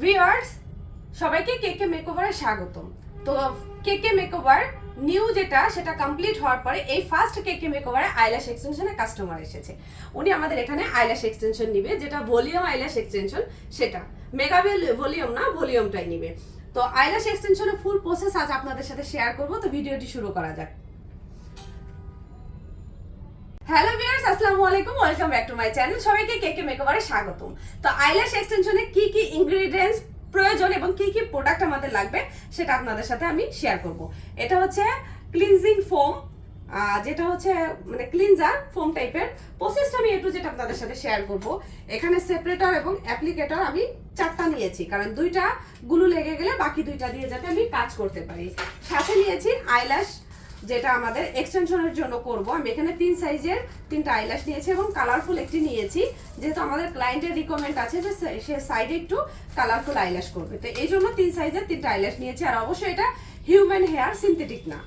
Viewers সবাইকে K মেকওভারে স্বাগতম। তো কেকে মেকওভার নিউ যেটা, সেটা কমপ্লিট হওয়ার পরে এই ফার্স্ট কেকে মেকওভারে আইল্যাশ এক্সটেনশনে কাস্টমার এসেছে। উনি আমাদের এখানে আইল্যাশ এক্সটেনশন নিবে, যেটা ভলিউম আইল্যাশ এক্সটেনশন সেটা। মেগা ভলিউম না ভলিউমটাই নিবে। তো আইল্যাশ এক্সটেনশনের ফুল প্রসেস আজ আপনাদের সাথে শেয়ার করব, তো ভিডিওটি শুরু করা যাক। হ্যালো ভিউয়ার্স আসসালামু আলাইকুম welcome back to my channel সবাইকে কেকে মেকওভারে স্বাগতম। তো আইল্যাশ এক্সটেনশনে কি কি ইনগ্রেডিয়েন্টস প্রয়োজন এবং কি কি প্রোডাক্ট আমাদের লাগবে, সেটা আপনাদের সাথে আমি শেয়ার করব। এটা হচ্ছে ক্লিনজিং ফোম যেটা হচ্ছে মানে ক্লিনজার ফোম টাইপের প্রসেসটা আমি একটু যেটা আপনাদের সাথে শেয়ার করব। এখানে সেপারেটর এবং অ্যাপ্লিকেটর আমি চারটা নিয়েছি, কারণ দুইটা গুলো লেগে গেলে বাকি দুইটা দিয়ে যাতে আমি কাজ করতে পারি। সাথে নিয়েছি আইল্যাশ যেটা আমাদের এক্সটেনশনের জন্য করব। আমি এখানে তিন সাইজের তিনটা আইল্যাশ নিয়েছি এবং কালারফুল একটি নিয়েছি। যেহেতু আমাদের ক্লায়েন্টের রিকমেন্ড আছে যে সে- সাইডে একটু কালারফুল আইল্যাশ করবে। তো এই জন্য তিন সাইজের তিনটা আইল্যাশ নিয়েছি। আর অবশ্যই এটা হিউম্যান হেয়ার সিনথেটিক না।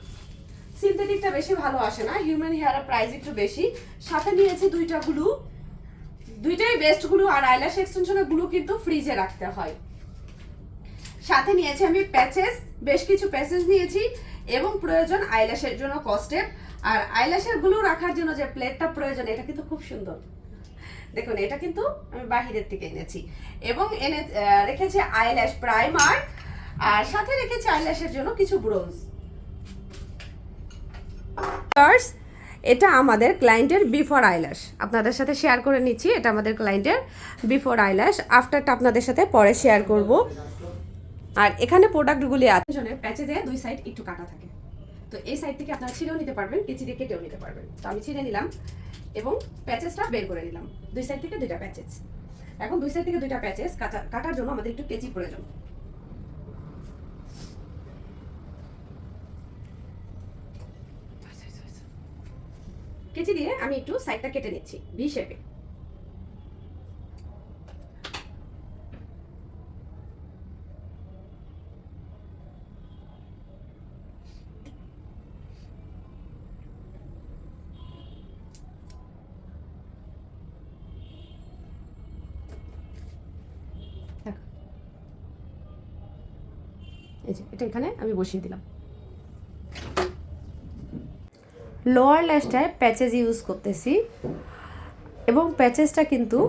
সিনথেটিকটা বেশি ভালো আসে না। হিউম্যান হেয়ারের প্রাইস একটু বেশি। সাথে নিয়েছি দুইটা গ্লু দুইটাই বেস্ট গ্লু আর আইল্যাশ এক্সটেনশনের গ্লু কিন্তু ফ্রিজে রাখতে হয়। সাথে নিয়েছি আমি প্যাচেস বেশ কিছু প্যাচেস নিয়েছি। এবং প্রয়োজন আইল্যাশের জন্য কস্টেপ আর আইল্যাশেরগুলো রাখার জন্য যে প্লেটটা প্রয়োজন, এটা কিন্তু খুব সুন্দর। দেখুন, এটা কিন্তু আমি বাহিরের থেকে এনেছি। এবং এনে রেখেছি আইল্যাশ প্রাইমার আর সাথে রেখেছি আইল্যাশের জন্য কিছু ব্রোঞ্জ এটা আমাদের ক্লায়েন্টের বিফোর আইল্যাশ। আপনাদের সাথে শেয়ার করে নিচ্ছি, এটা আমাদের ক্লায়েন্টের বিফোর আইল্যাশ। আফটারটা আপনাদের সাথে পরে শেয়ার করব। আর এখানে প্রোডাক্টগুলি আছে। প্যাচেজে দুই সাইড একটু কাটা থাকে। তো এই সাইড থেকে আপনারা ছিঁড়েও নিতে পারবেন, কেচি দিয়ে কেটেও নিতে পারবেন। তো আমি ছিঁড়ে নিলাম এবং প্যাচেসটা বের করে নিলাম। দুই সাইড থেকে দুইটা প্যাচেস। এখন দুই সাইড থেকে দুইটা প্যাচেস কাটা, কাটার জন্য আমাদের একটু কেচি প্রয়োজন। কেচি দিয়ে আমি একটু সাইডটা কেটে নিচ্ছি ভি শেপে এই যে, এটা এখানে আমি বসিয়ে দিলাম। লোয়ার ল্যাশটায় প্যাচেজ ইউজ করতেছি। এবং প্যাচেসটা কিন্তু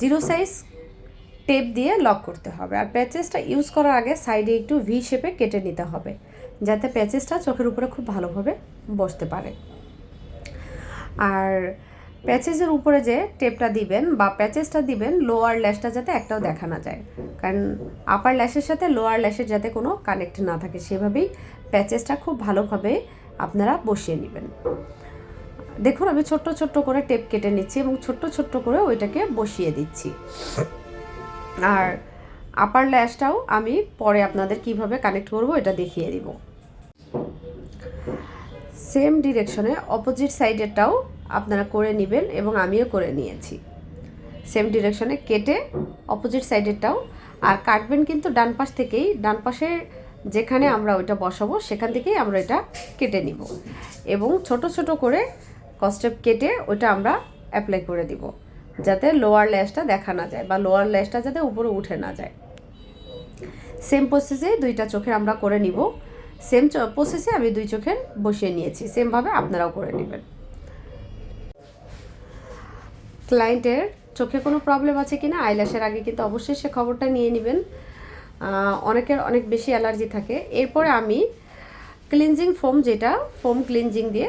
জিরো সাইজ টেপ দিয়ে লক করতে হবে। আর প্যাচেসটা ইউজ করার আগে সাইডে একটু ভি শেপে কেটে নিতে হবে। যাতে প্যাচেসটা চোখের উপরে খুব ভালোভাবে বসতে পারে। আর প্যাচেসের উপরে যে টেপটা দিবেন বা প্যাচেসটা দিবেন লোয়ার ল্যাশটা যাতে একটাও দেখা না যায়। কারণ আপার ল্যাশের সাথে লোয়ার ল্যাশের যাতে কোনো কানেক্ট না থাকে, সেভাবেই প্যাচেসটা খুব ভালোভাবে আপনারা বসিয়ে নেবেন। দেখুন, আমি ছোট্ট ছোট্ট করে টেপ কেটে নিচ্ছি এবং ছোট্ট ছোট্ট করে ওইটাকে বসিয়ে দিচ্ছি। আর আপার ল্যাশটাও আমি পরে আপনাদের কীভাবে কানেক্ট করব, এটা দেখিয়ে দিব। সেম ডিরেকশনে অপোজিট সাইডেরটাও আপনারা করে নেবেন এবং আমিও করে নিয়েছি। সেম ডিরেকশনে কেটে অপোজিট সাইডেরটাও। আর কাটবেন কিন্তু ডান পাশ থেকেই, ডান পাশে যেখানে আমরা ওইটা বসাবো, সেখান থেকেই আমরা এটা কেটে নিব। এবং ছোট ছোট করে কস্টেপ কেটে ওইটা আমরা অ্যাপ্লাই করে দিব, যাতে লোয়ার ল্যাশটা দেখা না যায় বা লোয়ার ল্যাশটা যাতে উপরে উঠে না যায়। সেম প্রসেসে দুইটা চোখের আমরা করে নিব। সেম প্রসেসে আমি দুই চোখের বসিয়ে নিয়েছি। সেমভাবে আপনারাও করে নেবেন। ক্লায়েন্টের চোখে কোনো প্রবলেম আছে কি না আইল্যাশের আগে কিন্তু অবশ্যই সে খবরটা নিয়ে নেবেন। অনেকের অনেক বেশি অ্যালার্জি থাকে। এরপরে আমি ক্লিনজিং ফোম যেটা ফোম ক্লিনজিং দিয়ে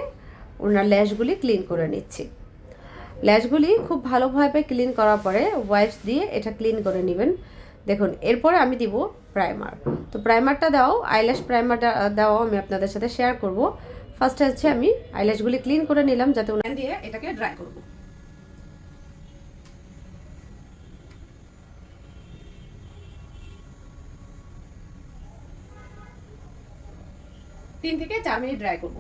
ওনার ল্যাশগুলি ক্লিন করে নিচ্ছি। ল্যাশগুলি খুব ভালোভাবে ক্লিন করার পরে ওয়াইপস দিয়ে এটা ক্লিন করে নেবেন। দেখুন, এরপরে আমি দিব প্রাইমার তো প্রাইমারটা দাও আইল্যাশ প্রাইমারটা দাও, আমি আপনাদের সাথে শেয়ার করব। ফার্স্টে হচ্ছে আমি আইল্যাশগুলি ক্লিন করে নিলাম যাতে ওনার দিয়ে এটাকে ড্রাই করব। তিন থেকে চার মিনিট ড্রাই করব।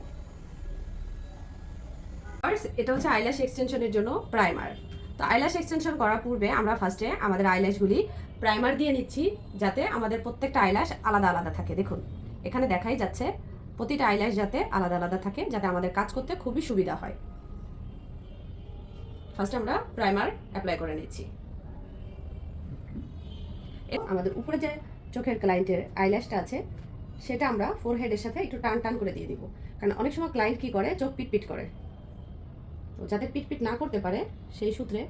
এটা হচ্ছে আইল্যাশ এক্সটেনশনের জন্য প্রাইমার তো আইল্যাশ এক্সটেনশন করার পূর্বে আমরা ফার্স্টে আমাদের আইল্যাশগুলি প্রাইমার দিয়ে নিচ্ছি, যাতে আমাদের প্রত্যেকটা আইল্যাশ আলাদা আলাদা থাকে। দেখুন, এখানে দেখাই যাচ্ছে, প্রতিটা আইল্যাশ যাতে আলাদা আলাদা থাকে, যাতে আমাদের কাজ করতে খুবই সুবিধা হয়। ফার্স্ট আমরা প্রাইমার অ্যাপ্লাই করে নিচ্ছি। আমাদের উপরে যে চোখের ক্লায়েন্টের আইল্যাশটা আছে, সেটা আমরা ফোরহেডের সাথে একটু টান টান করে দিয়ে দিব। কারণ অনেক সময় ক্লায়েন্ট কি করে? চোখ পিটপিট করে। তো যাতে পিটপিট না করতে পারে, সেই সূত্রে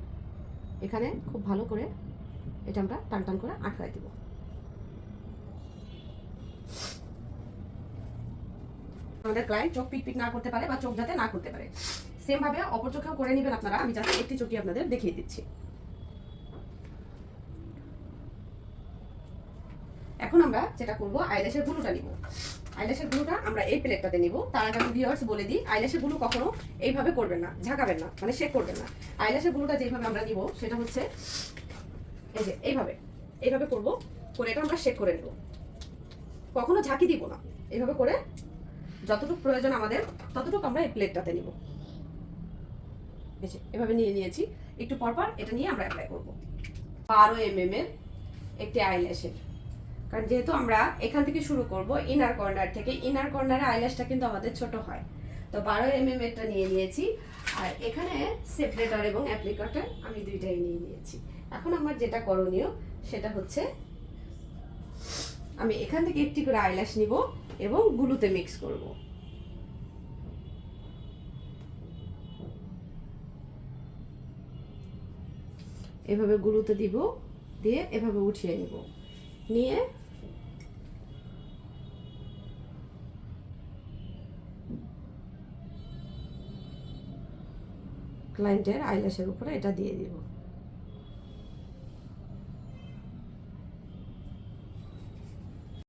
এখানে খুব ভালো করে এটা আমরা টান টান করে আটকায় দিব। আমাদের ক্লায়েন্ট চোখ পিটপিট না করতে পারে বা চোখ যাতে না করতে পারে। সেমভাবে অপর চোখেও করে নেবেন আপনারা, আমি যাতে একটি চোখই আপনাদের দেখিয়ে দিচ্ছি। এখন আমরা যেটা করব আইল্যাশের গ্লুটা নিব। আইল্যাশের গ্লুটা আমরা এই প্লেটটাতে নিব। তার আগে আমি ভিউয়ার্স বলে দিই আইল্যাশের গ্লু কখনো এইভাবে করবেন না, ঝাঁকাবেন না মানে শেক করবেন না। আইল্যাশের গ্লুটা যেভাবে আমরা নিব, সেটা হচ্ছে এই যে, এইভাবে। এইভাবে করব, করে এটা আমরা শেক করে নেব। কখনো ঝাঁকি দিব না। এইভাবে করে যতটুকু প্রয়োজন আমাদের, ততটুকু আমরা এই প্লেটটাতে নিব। এভাবে নিয়ে নিয়েছি। একটু পরপর এটা নিয়ে আমরা অ্যাপ্লাই করব। বারো এম এম এর একটি আইল্যাশের কারণ যেহেতু আমরা এখান থেকে শুরু করব ইনার কর্নার থেকে ইনার কর্নারে আইল্যাশটা কিন্তু আমাদের ছোট হয়। তো বারো এম এম এরটা নিয়ে নিয়েছি, আর এখানে সেপারেটর এবং অ্যাপ্লিকাটার আমি দুইটাই নিয়ে নিয়েছি। এখন আমার যেটা করণীয়, সেটা হচ্ছে আমি এখান থেকে একটি করে আইল্যাশ নিব এবং গুলুতে মিক্স করব। এভাবে গুলুতে দিব, দিয়ে এভাবে উঠিয়ে নিব। নিয়ে ক্লায়েন্টের আইলাসের উপরে এটা দিয়ে দিব।